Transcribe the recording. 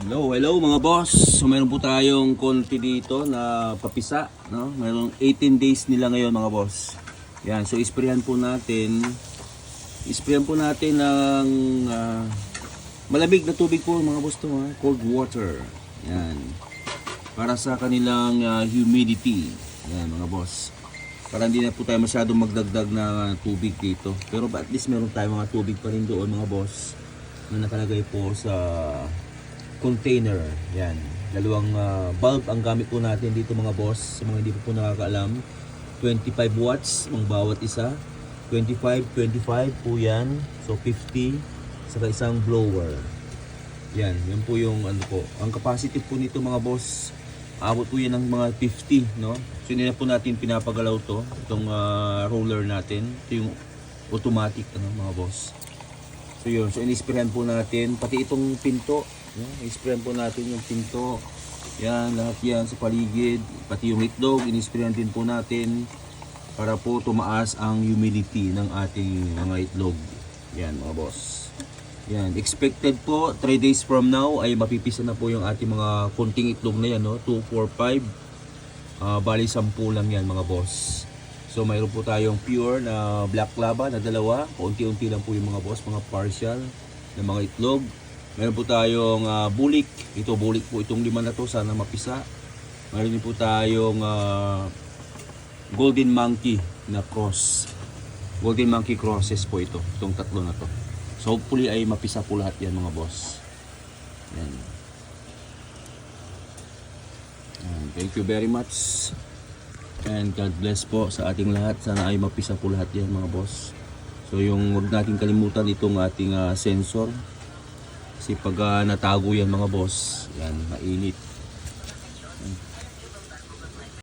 Hello, hello mga boss. So meron po tayong konti dito na papisa, no? Mayroong 18 days nila ngayon mga boss. Yan, so isprayan po natin. Isprayan po natin ng ah, malamig na tubig po mga boss to, ha? cold water. Yan. Para sa kanilang ah, humidity. Yan mga boss. Para hindi na po tayo masyadong magdagdag na tubig dito. Pero at least meron tayo mga tubig pa rin doon mga boss na nakalagay po sa container. Yan. Dalawang ah, bulb ang gamit po natin dito mga boss. Sa mga hindi po po nakakaalam. 25 watts ang bawat isa. 25, 25 po yan. So 50. Saka isang blower. Yan. Yan po yung ano po. Ang capacity po nito mga boss. Abot po yan ng mga 50. No? So hindi na po natin pinapagalaw to. Itong ah, roller natin. Ito yung automatic ano, mga boss. So yun, so inispirahan po natin, pati itong pinto, yan, inispirahan po natin yung pinto, yan, lahat yan sa paligid, pati yung itlog, inispirahan din po natin para po tumaas ang humidity ng ating mga itlog. Yan mga boss. Yan, expected po 3 days from now ay mapipisa na po yung ating mga kunting itlog na yan, no? 2, 4, 5. Ah, bali 10 lang yan mga boss. So mayroon po tayong pure na black laba na dalawa. Kaunti-unti lang po yung mga boss, mga partial na mga itlog. Meron po tayong ah, bulik. Ito bulik po itong lima na to sana mapisa. Meron din po tayong ah, golden monkey na cross. Golden monkey crosses po ito. Itong tatlo na to. So hopefully ay mapisa po lahat yan mga boss. Yan. Yan. Thank you very much. And God bless po sa ating lahat. Sana ay mapisa po lahat yan mga boss. So yung wag natin kalimutan itong ating ah, sensor. Kasi pag ah, natago yan mga boss, yan, mainit.